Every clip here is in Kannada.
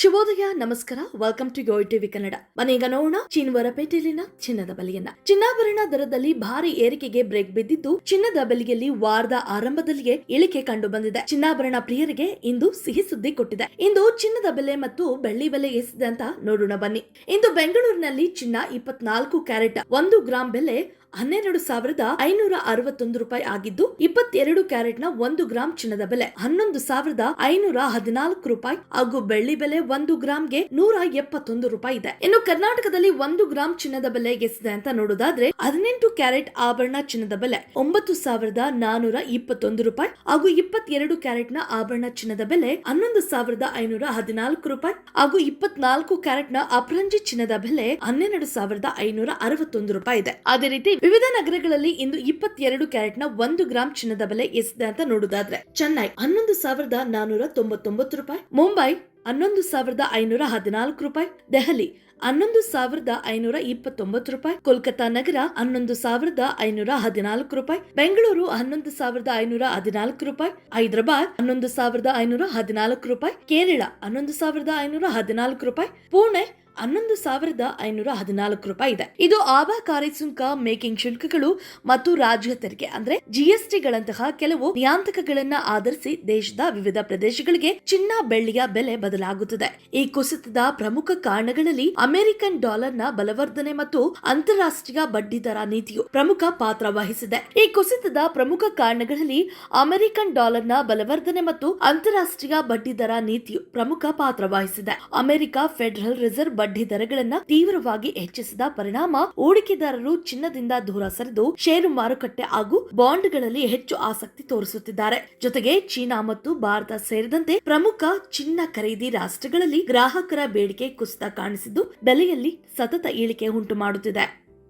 ಶುಭೋದಯ ನಮಸ್ಕಾರ. Welcome to Yoyo TV Kannada ಮನೆಗ ನೋಡೋಣ ಚಿನ್ವರಪೇಟೆಯಲ್ಲಿನ ಚಿನ್ನದ ಬೆಲೆಯನ್ನ. ಚಿನ್ನಾಭರಣ ದರದಲ್ಲಿ ಭಾರಿ ಏರಿಕೆಗೆ ಬ್ರೇಕ್ ಬಿದ್ದಿದ್ದು, ಚಿನ್ನದ ಬೆಲೆಯಲ್ಲಿ ವಾರದ ಆರಂಭದಲ್ಲಿಯೇ ಇಳಿಕೆ ಕಂಡು ಬಂದಿದೆ. ಚಿನ್ನಾಭರಣ ಪ್ರಿಯರಿಗೆ ಇಂದು ಸಿಹಿ ಸುದ್ದಿ ಕೊಟ್ಟಿದೆ. ಇಂದು ಚಿನ್ನದ ಬೆಲೆ ಮತ್ತು ಬೆಳ್ಳಿ ಬೆಲೆ ಎಸಿದೆ ಅಂತ ನೋಡೋಣ ಬನ್ನಿ. ಇಂದು ಬೆಂಗಳೂರಿನಲ್ಲಿ ಚಿನ್ನ ಇಪ್ಪತ್ನಾಲ್ಕು ಕ್ಯಾರೆಟ್, ಒಂದು ಗ್ರಾಂ ಬೆಲೆ ಹನ್ನೆರಡು ಸಾವಿರದ ಐನೂರ ಅರವತ್ತೊಂದು ರೂಪಾಯಿ ಆಗಿದ್ದು, ಇಪ್ಪತ್ತೆರಡು ಕ್ಯಾರೆಟ್ನ ಒಂದು ಗ್ರಾಂ ಚಿನ್ನದ ಬೆಲೆ. ಹನ್ನೊಂದು ಸಾವಿರದ ಐನೂರ ಹದಿನಾಲ್ಕು ರೂಪಾಯಿ ಹಾಗೂ ಬೆಳ್ಳಿ ಬೆಲೆ ಒಂದು ಗ್ರಾಂಗೆ ನೂರ ಎಪ್ಪತ್ತೊಂದು ರೂಪಾಯಿ ಇದೆ. ಇನ್ನು ಕರ್ನಾಟಕದಲ್ಲಿ ಒಂದು ಗ್ರಾಂ ಚಿನ್ನದ ಬೆಲೆ ಎಷ್ಟಿದೆ ಅಂತ ನೋಡೋದಾದ್ರೆ, ಹದಿನೆಂಟು ಕ್ಯಾರೆಟ್ ಆಭರಣ ಚಿನ್ನದ ಬೆಲೆ, ಒಂಬತ್ತು ಸಾವಿರದ ನಾನೂರ ಇಪ್ಪತ್ತೊಂದು ರೂಪಾಯಿ ಹಾಗೂ ಇಪ್ಪತ್ತೆರಡು ಕ್ಯಾರೆಟ್ನ ಆಭರಣ ಚಿನ್ನದ ಬೆಲೆ, ಹನ್ನೊಂದು ಸಾವಿರದ ಐನೂರ ಹದಿನಾಲ್ಕು ರೂಪಾಯಿ ಹಾಗೂ ಇಪ್ಪತ್ನಾಲ್ಕು ಕ್ಯಾರೆಟ್ನ ಅಪರಂಜಿ ಚಿನ್ನದ ಬೆಲೆ, ಹನ್ನೆರಡು ಸಾವಿರದ ಐನೂರ ಅರವತ್ತೊಂದು ರೂಪಾಯಿ ಇದೆ. ಅದೇ ರೀತಿ ವಿವಿಧ ನಗರಗಳಲ್ಲಿ ಇಂದು ಇಪ್ಪತ್ತೆರಡು ಕ್ಯಾರೆಟ್ನ ಒಂದು ಗ್ರಾಂ ಚಿನ್ನದ ಬೆಲೆ ಎಷ್ಟಿದೆ ಅಂತ ನೋಡೋದಾದ್ರೆ. ಚೆನ್ನೈ ಹನ್ನೊಂದು ಸಾವಿರದ ನಾನೂರ ತೊಂಬತ್ತೊಂಬತ್ತು ರೂಪಾಯಿ, ಮುಂಬೈ ಹನ್ನೊಂದು ಸಾವಿರದ ಐನೂರ ಹದಿನಾಲ್ಕು ರೂಪಾಯಿ, ದೆಹಲಿ ಹನ್ನೊಂದು ಸಾವಿರದ ಐನೂರ ಇಪ್ಪತ್ತೊಂಬತ್ತು ರೂಪಾಯಿ, ಕೋಲ್ಕತಾ ನಗರ ಹನ್ನೊಂದು ಸಾವಿರದ ಐನೂರ ಹದಿನಾಲ್ಕು ರೂಪಾಯಿ, ಬೆಂಗಳೂರು ಹನ್ನೊಂದು ಸಾವಿರದ ಐನೂರ ಹದಿನಾಲ್ಕು ರೂಪಾಯಿ, ಹೈದರಾಬಾದ್ ಹನ್ನೊಂದು ಸಾವಿರದ ಐನೂರ ಹದಿನಾಲ್ಕು ರೂಪಾಯಿ, ಕೇರಳ ಹನ್ನೊಂದು ಸಾವಿರದ ಐನೂರ ಹದಿನಾಲ್ಕು ರೂಪಾಯಿ, ಪುಣೆ ಹನ್ನೊಂದು ಸಾವಿರದ ಐನೂರ ಹದಿನಾಲ್ಕು ರೂಪಾಯಿ ಇದೆ. ಇದು ಆಬಕಾರಿ ಸುಂಕ ಮೇಕಿಂಗ್ ಶುಲ್ಕಗಳು ಮತ್ತು ರಾಜ್ಯ ತೆರಿಗೆ ಅಂದ್ರೆ ಜಿಎಸ್ಟಿಗಳಂತಹ ಕೆಲವು ನಿಯಾಂತಕಗಳನ್ನ ಆಧರಿಸಿ ದೇಶದ ವಿವಿಧ ಪ್ರದೇಶಗಳಿಗೆ ಚಿನ್ನ ಬೆಳ್ಳಿಯ ಬೆಲೆ ಬದಲಾಗುತ್ತದೆ. ಈ ಕುಸಿತದ ಪ್ರಮುಖ ಕಾರಣಗಳಲ್ಲಿ ಅಮೆರಿಕನ್ ಡಾಲರ್ನ ಬಲವರ್ಧನೆ ಮತ್ತು ಅಂತಾರಾಷ್ಟ್ರೀಯ ಬಡ್ಡಿ ದರ ನೀತಿಯು ಪ್ರಮುಖ ಪಾತ್ರ ವಹಿಸಿದೆ. ಈ ಕುಸಿತದ ಪ್ರಮುಖ ಕಾರಣಗಳಲ್ಲಿ ಅಮೆರಿಕನ್ ಡಾಲರ್ನ ಬಲವರ್ಧನೆ ಮತ್ತು ಅಂತಾರಾಷ್ಟ್ರೀಯ ಬಡ್ಡಿ ದರ ನೀತಿಯು ಪ್ರಮುಖ ಪಾತ್ರ ವಹಿಸಿದೆ. ಅಮೆರಿಕ ಫೆಡರಲ್ ರಿಸರ್ವ್ ಬಡ್ಡಿ ದರಗಳನ್ನ ತೀವ್ರವಾಗಿ ಹೆಚ್ಚಿಸಿದ ಪರಿಣಾಮ ಹೂಡಿಕೆದಾರರು ಚಿನ್ನದಿಂದ ದೂರ ಸರಿದು ಷೇರು ಮಾರುಕಟ್ಟೆ ಹಾಗೂ ಬಾಂಡ್ಗಳಲ್ಲಿ ಹೆಚ್ಚು ಆಸಕ್ತಿ ತೋರಿಸುತ್ತಿದ್ದಾರೆ. ಜೊತೆಗೆ ಚೀನಾ ಮತ್ತು ಭಾರತ ಸೇರಿದಂತೆ ಪ್ರಮುಖ ಚಿನ್ನ ಖರೀದಿ ರಾಷ್ಟ್ರಗಳಲ್ಲಿ ಗ್ರಾಹಕರ ಬೇಡಿಕೆ ಕುಸಿತ ಕಾಣಿಸಿದ್ದು ಬೆಲೆಯಲ್ಲಿ ಸತತ ಇಳಿಕೆ ಉಂಟು ಮಾಡುತ್ತಿದೆ.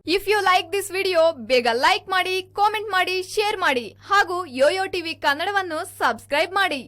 If you like this video ಬೇಗ ಲೈಕ್ ಮಾಡಿ ಕಾಮೆಂಟ್ ಮಾಡಿ ಶೇರ್ ಮಾಡಿ ಹಾಗೂ ಯೋಯೋ ಟಿವಿ ಕನ್ನಡವನ್ನು ಸಬ್ಸ್ಕ್ರೈಬ್ ಮಾಡಿ.